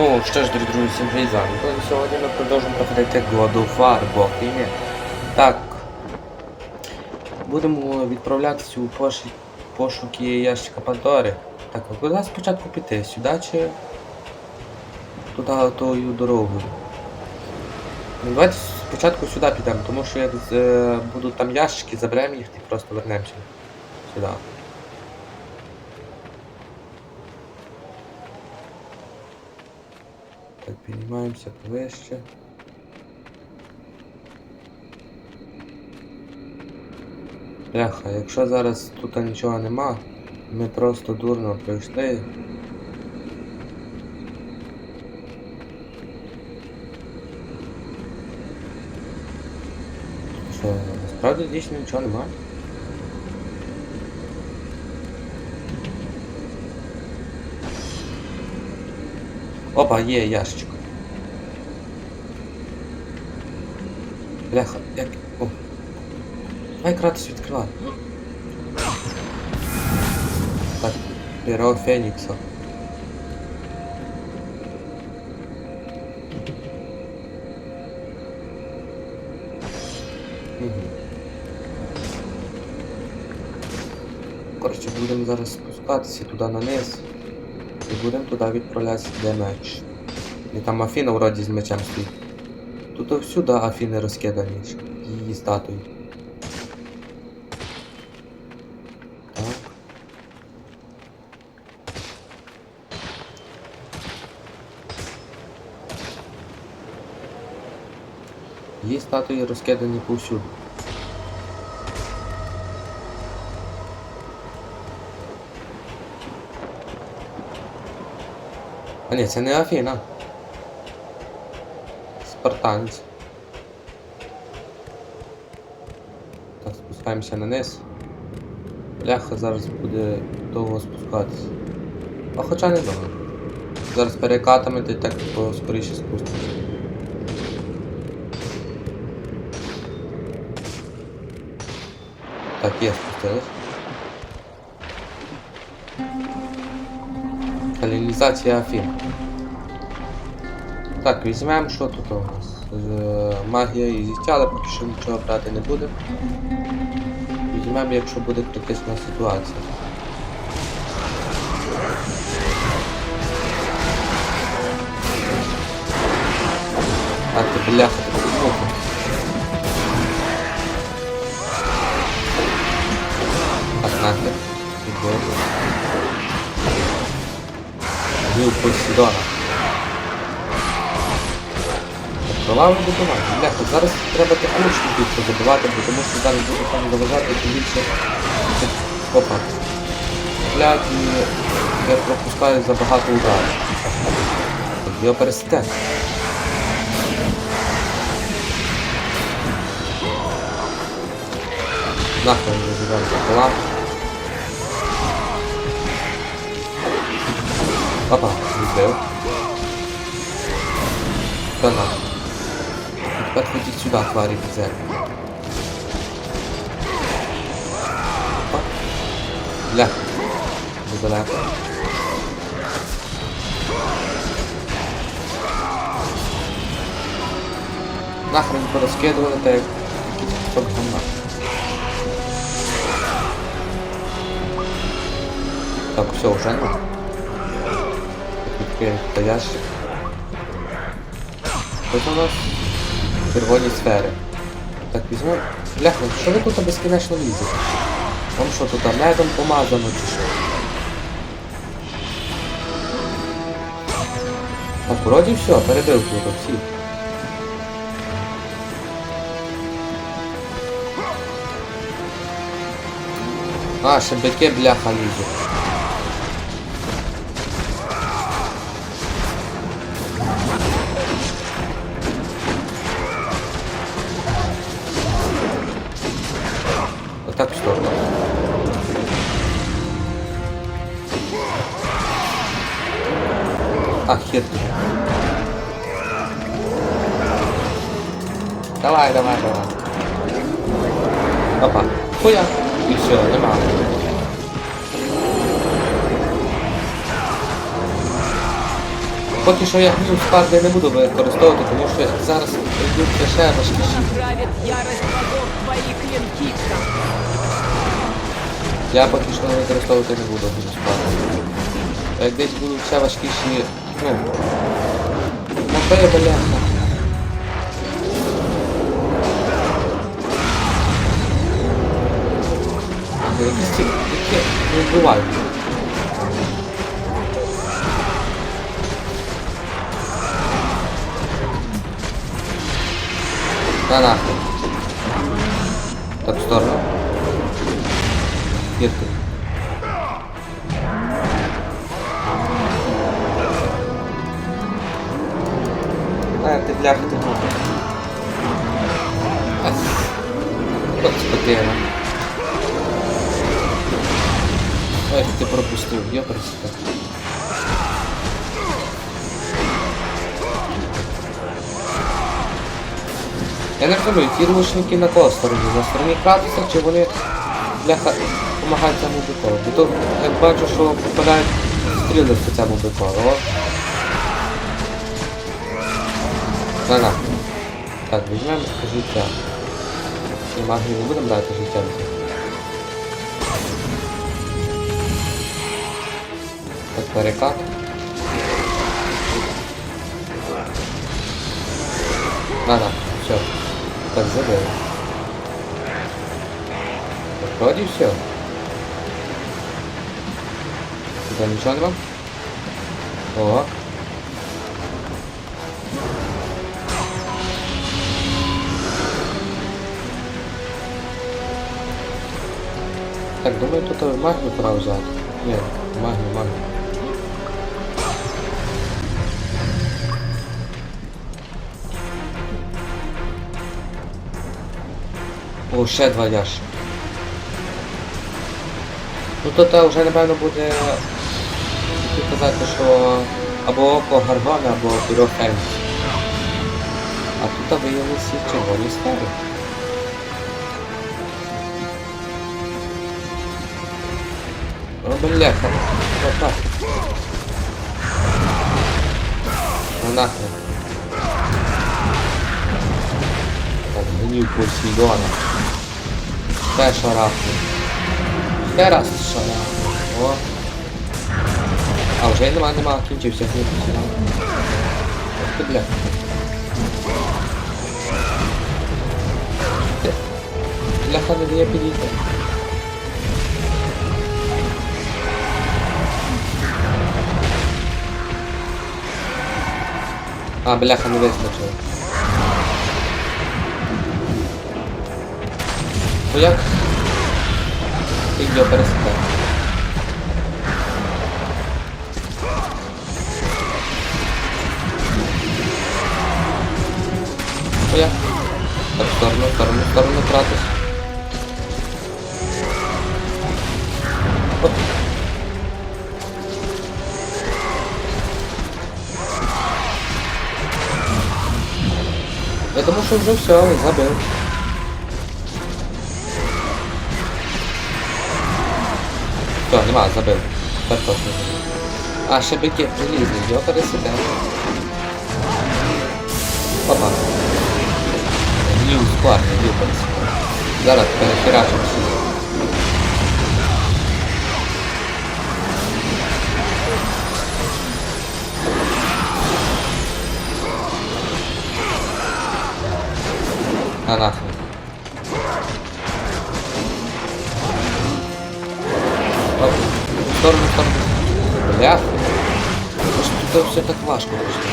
Ну, що ж, дорогі друзі, всім привіт, з вами. Сьогодні ми продовжуємо проходити God of War, Бог війни. Так. Будемо відправлятися у пош... пошуки ящика Пантори. Так, а куди спочатку піти? Сюди чи туди тою дорогою? Ну, давайте спочатку сюди підемо, тому що як е, будуть там ящики, заберемо їх і просто вернемося сюди. Піднімаємося повище. Бляха, якщо зараз тут нічого нема, ми просто дурно прийшли. Що, насправді дійсно нічого немає? Опа, є ящик. Бляха, як. О. Давай відкривати. Так, перо Фенікса. Коротше, будемо зараз спускатися туди на. І будемо туди відправлятися, де меч. І там Афіна вроді з мечем стоїть. Тут всюди Афіни розкидані, її статуї. Так. Її статуї розкидані повсюди. А ні, це не Афіна. Спартанець. Так, спускаємося на низ. Бляха зараз буде довго спускатися. А хоча не довго. Зараз перекатами та й так скоріше спустимося. Так, є спустились. Каналізація Афін. Так, візьмемо, що тут у нас? Е, Магія і життя, але поки що нічого брати не будемо. Візьмемо, якщо буде критична ситуація. А ти бляха, ти муху. Так, нахер. Гнів Посідона. Права будувати. Бляха, зараз треба технічно більше забивати, бо тому що зараз буде там заважати тим більше. Опа. Блядь, я пропускаю забагато ударів. Його пересте. Нахуй не живемо пополам. Опа, відбив. Та нахуй. Ходіть сюди, тварі. Опа. Бля. Недалеко. Нахрен порозкидували, та як кусок гамна. Так, все, вже ну. Та ящик. Ось у нас червоні сфери. Так, візьмемо. Бляха, що ви тут безкінечно лізете? Вам що тут медом помазано чи що? Так, вроді все, перебив тут всі. А, ще бики бляха лізуть. И все, нема. поки що я гнів скарби не буду використовувати, тому що зараз йдуть ще важкіші. Я поки що використовувати не буду дуже складно. Як десь будуть ще важкіші, ну. Напевно, бляха. Якісь ці, які не вбивають. На нахуй. Так, в сторону. Кирки. А, ти бляха, ти мовиш. Ась. Ой, ти пропустив, я прочитав. Я не розумію, ті рушники на кого стороні? На стороні Кратуса чи вони бляха допомагають цьому биколу? Бо то як бачу, що попадають стріли по цьому биколу. Так, візьмемо життя. І магію не будемо брати життя. Перекат. На, все. Так, забили. Вроде все. Не вам? О. Так, думаю, тут магнію пора взяти. Ні, магнію, магнію. О, ще два ящики. Ну тут вже напевно буде казати, що або око Гаргона, або Пірофенс. А тут виявилися червоні сфери. О, бляха. Отак. Ну нахрен. Так, гнів Посейдона. Ще шарахну. Ще раз шарахну. О. А, вже й нема, нема, кінчився Посейдона. Ох ти, бля. Бляха не дає підійти. А, бляха, не вистачило. Ну як? Як його пересекати? Ну як? Так, сторону, сторону, сторону тратиш. Оп. Я думаю, що вже все, забив. Все, нема, забив. Так точно забив. А, ще бики прилізли, його пересіде. Опа. Нью складно, нью пересіде. Зараз перехерачимо всі. На нахуй. Сторону, в сторону. Бля. Тут все так важко пішло.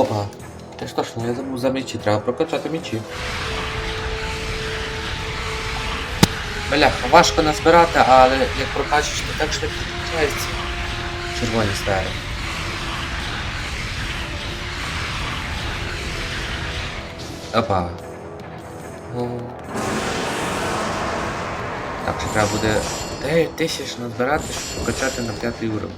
Опа. Та що ж, ну я забув за мечі, треба прокачати мечі. Бляха, важко назбирати, але як прокачуєш, то так швидко качається. Червоні стари. Опа. Ну. Так, ще треба буде 9 тисяч назбирати, щоб покачати на п'ятий уровень.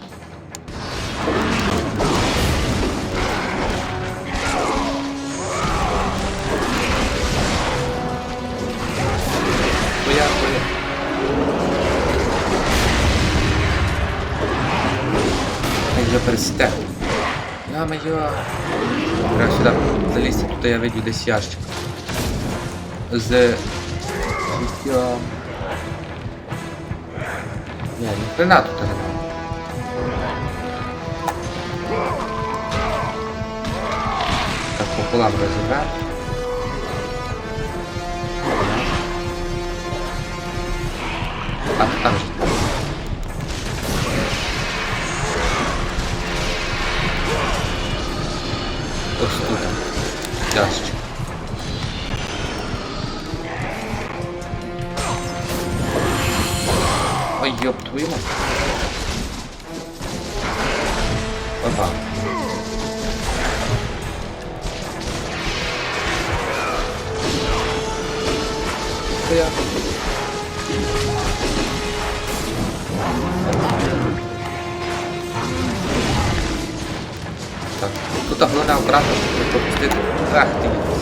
Боя, боя. Як вже пересте. Ё-моё. Треба сюди залізти, тут я видів десь ящик. З життям. Ні, ні хрена тут немає. Так, пополам розібрати. А, Ой, ёб твою мать. Опа. Что я? Так, тут головне аккуратно, щоб не пропустити. Ах ти.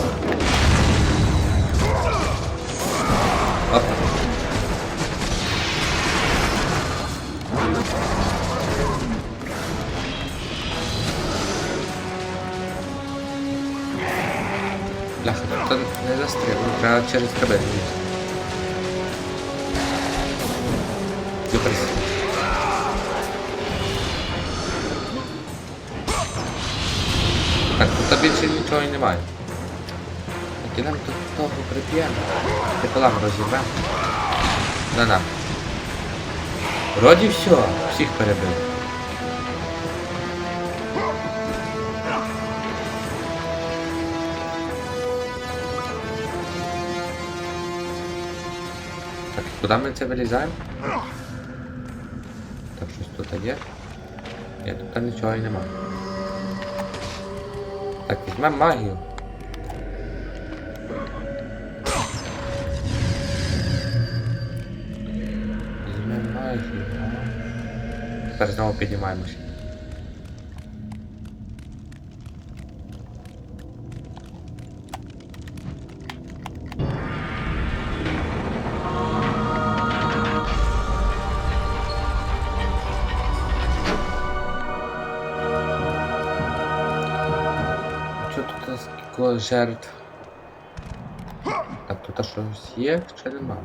Треба через драбину. Юперс. Так, тут більше нічого і немає. Ідемо тут того прип'ємо. Пополам розіб'ємо. На на. Вроді все, всіх перебив. Куди ми це вилізаємо? Так, тут є. Ні, тут нічого нема. Так, візьмемо магію. Візьмемо магію. Тепер знову піднімаємося. Жертв? Так, тут щось є чи нема?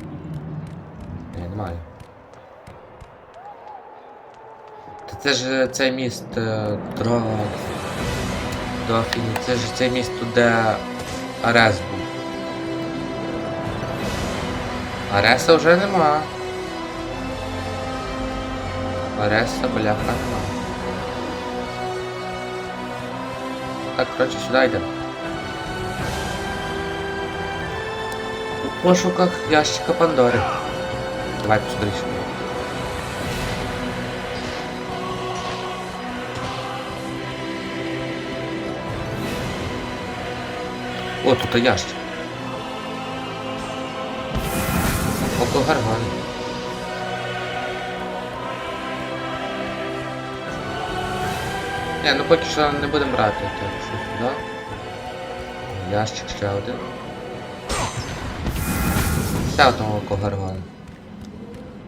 Ні, немає. Та це ж цей міст е, Дро... Дофіні, це ж цей міст де Арес був. Ареса вже нема. Ареса, бляха, нема. Так, коротше, сюди йдемо. Пошуках ящика Пандори. Давай посмотриш. О, тут ящик. Око гаргани. Не, ну поки що не будемо брати, так що сюди. Ящик ще один. Ще одного око гаргани.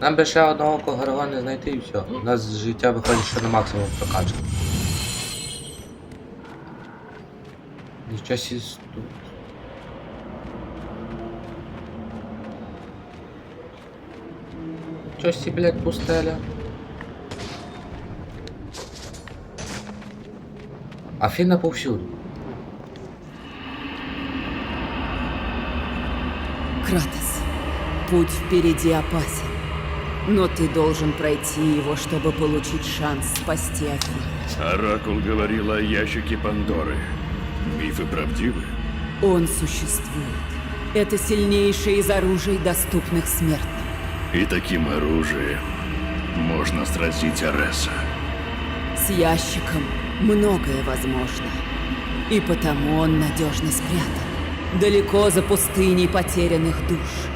Нам би ще одного око гаргани знайти і все. У нас життя виходить, що на максимум прокачано. Нічого сі тут. Нічого сі, блядь, пустеля. Афина повсюду. Путь впереди опасен. Но ты должен пройти его, чтобы получить шанс спасти Афину. Оракул говорил о ящике Пандоры. Мифы правдивы? Он существует. Это сильнейшее из оружий, доступных смертным. И таким оружием можно сразить Ареса. С ящиком многое возможно. И потому он надежно спрятан. Далеко за пустыней потерянных душ.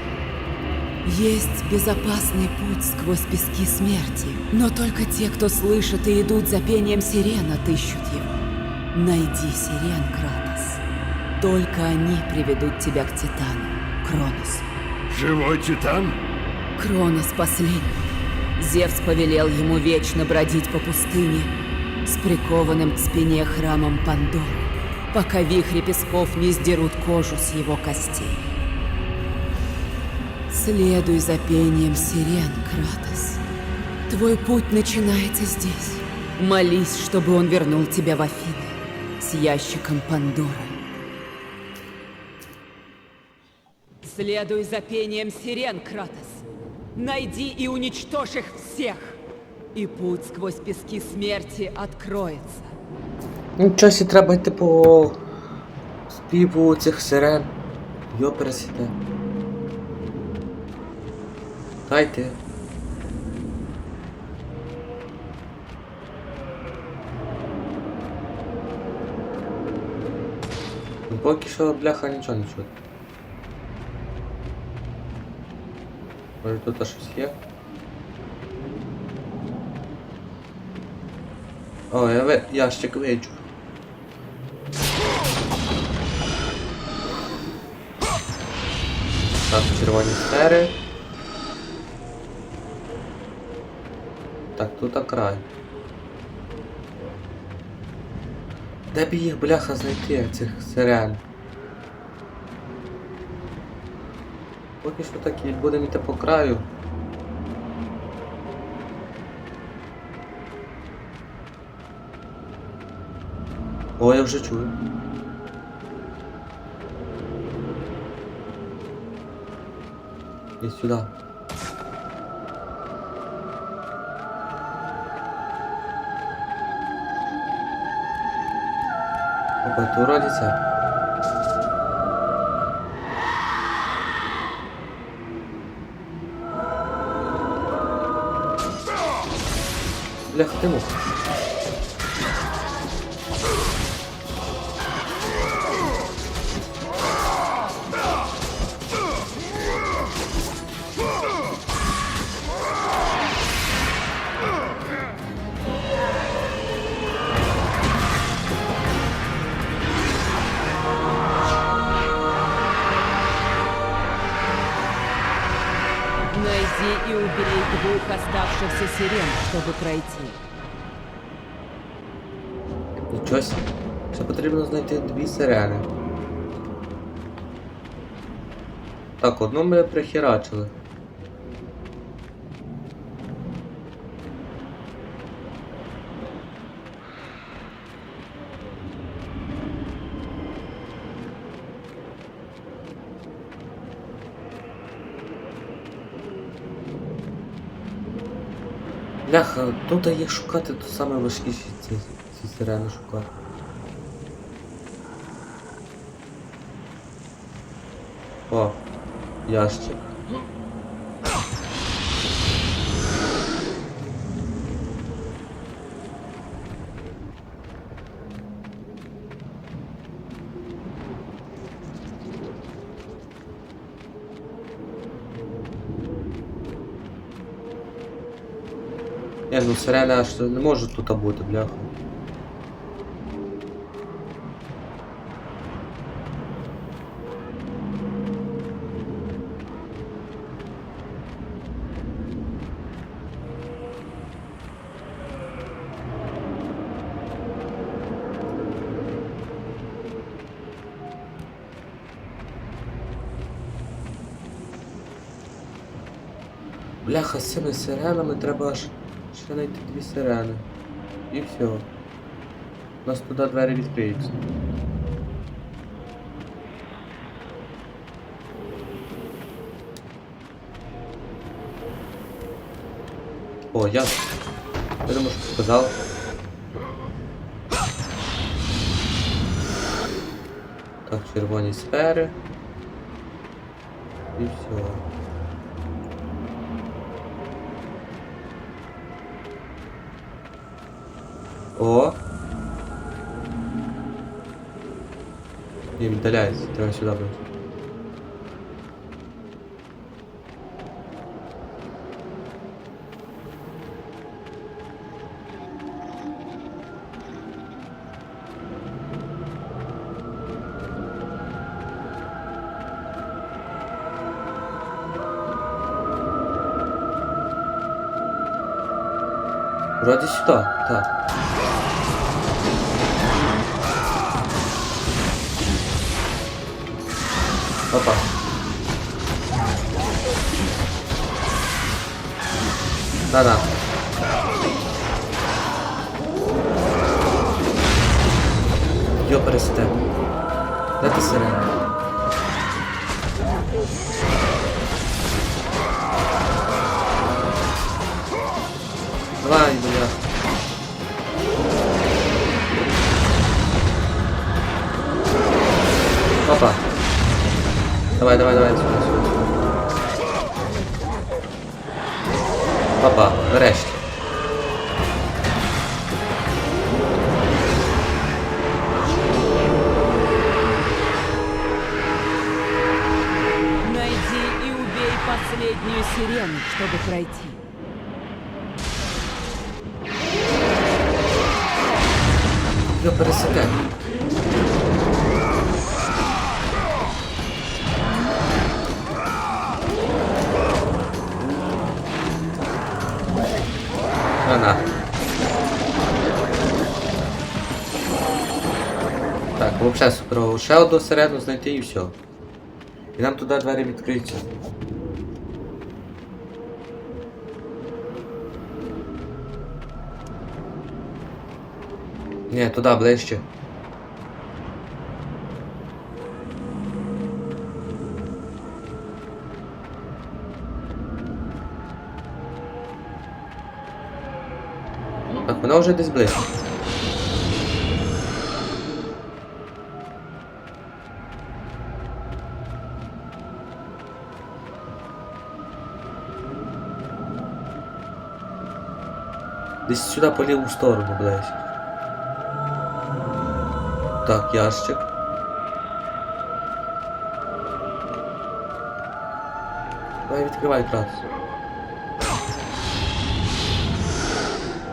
Есть безопасный путь сквозь пески смерти, но только те, кто слышит и идут за пением сирен, отыщут его. Найди сирен, Кратос. Только они приведут тебя к Титану, Кроносу. Живой Титан? Кронос последний. Зевс повелел ему вечно бродить по пустыне, с прикованным к спине храмом Пандоры, пока вихри песков не сдерут кожу с его костей. Следуй за пением сирен, Кратос. Твой путь начинается здесь. Молись, чтобы он вернул тебя в Афины с ящиком Пандоры. Следуй за пением сирен, Кратос. Найди и уничтожь их всех. И путь сквозь пески смерти откроется. Нічого сі треба йти по співу цих сирен. Йоперсіте. Дайте. Ну, Поки що бляха нічого не чути. Може тут щось є? О, я ви... ящик виджу. Так, червоні сфери. Так, тут край. Де б їх бляха знайти, цих сирен? Поки що так і будемо йти по краю. О, я вже чую. І сюди. Это вроде це. Бляха, ти мух. Оставшихся сирен, чтобы пройти. Нічого. Ще потрібно знайти дві сирени. Так, одну ми прихерачили. Тут їх шукати, то саме важкіші ці, ці сирени шукати. О, ящик. Ну сирена аж не може тут бути, бляха. Бляха, з цими сиренами треба аж ще знайти дві сирени. І все. У нас туди двері відкриються. О, я. Я думаю, що сказав. Так, червоні сфери. І все. О! Не віддаляється, треба сюди брати. Вроді сюди, так. Опа. Да-да. Йо, пересте. Де ти сирена? Давай, бля. Опа. Давай, давай, давай, сюди, сюди, сюди. Опа, нарешті. Найди и убей последнюю сирену, чтобы пройти. Йо, пересете. Взагалі суперово. Ще одну середину знайти і все. І нам туди двері відкриються. Ні, туди ближче. Так, вона вже десь ближче. Десь сюди по ліву сторону ближче. Так, ящик. Давай відкривай крат.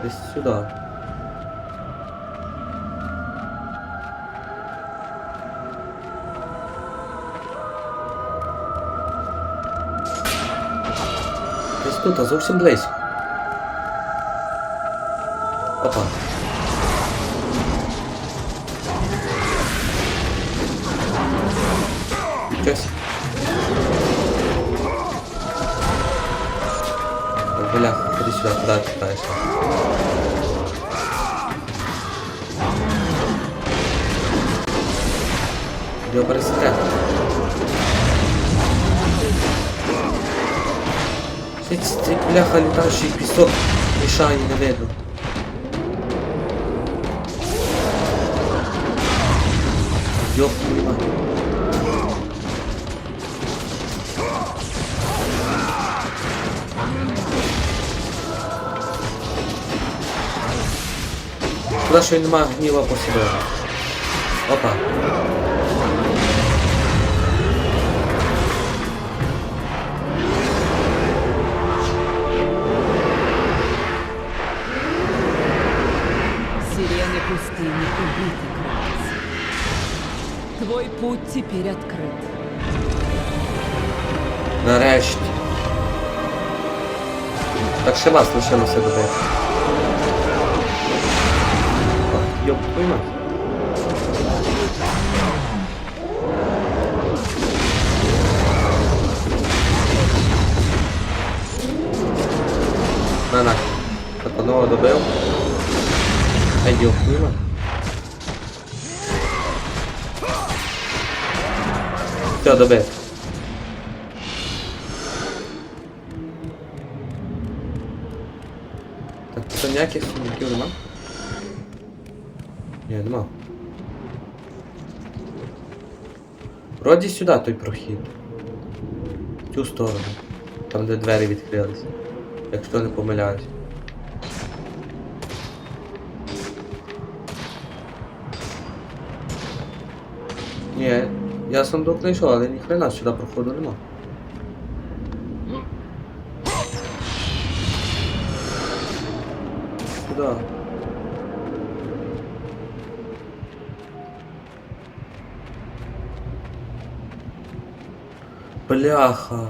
Десь сюди. Десь тут, а зовсім близько. Опа. Щось. Бля, ходи сюди, куди ти тікаєш? Йо, пересете. Цей, цей бляха літаючий пісок мішає, не Ёб твою мать. Куда що він немає гніва по собі. Опа. Твой путь теперь открыт. Нарешті. Так ще вас лишилося добити. Ох, Йоп, твою мать. На, на. Так одного добив. Ай, йоп, твою мать. Все, добив. Так, тут ніяких сумніків нема? Ні, нема. Вроді сюди той прохід. В цю сторону. Там де двері відкрились. Якщо не помиляюсь. Я сундук знайшов, але ніхрена сюди проходу нема. Сюда. Бляха.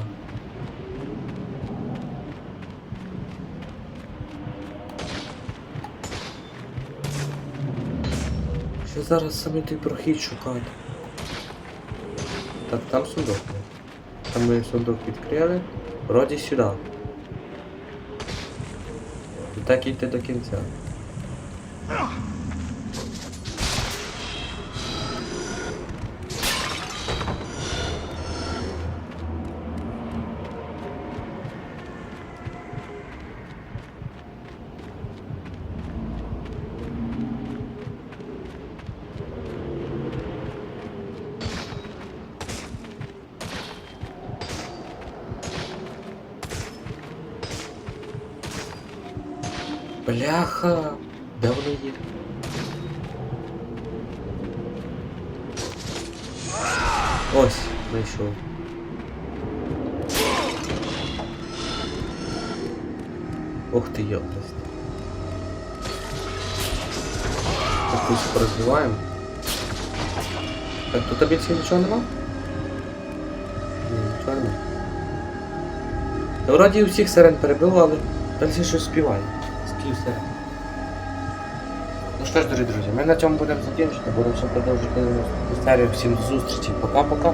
Ще зараз саме той прохід шукати. Так, там сундук. Там ми сундук відкрили. Вроді сюди. Так йти до кінця. Бляха! Де є? Ось, знайшов. Ух ти, йоптасть. Так тут порозбиваємо. Так, тут більше нічого нема? Ні, нічого нема. Вроді усіх сирен перебило, але далі щось співає. Спів все. Ну що ж, дорогі друзі, ми на цьому будемо закінчити, будемо продовжувати наступну серію. Всім до зустрічі. Пока-пока.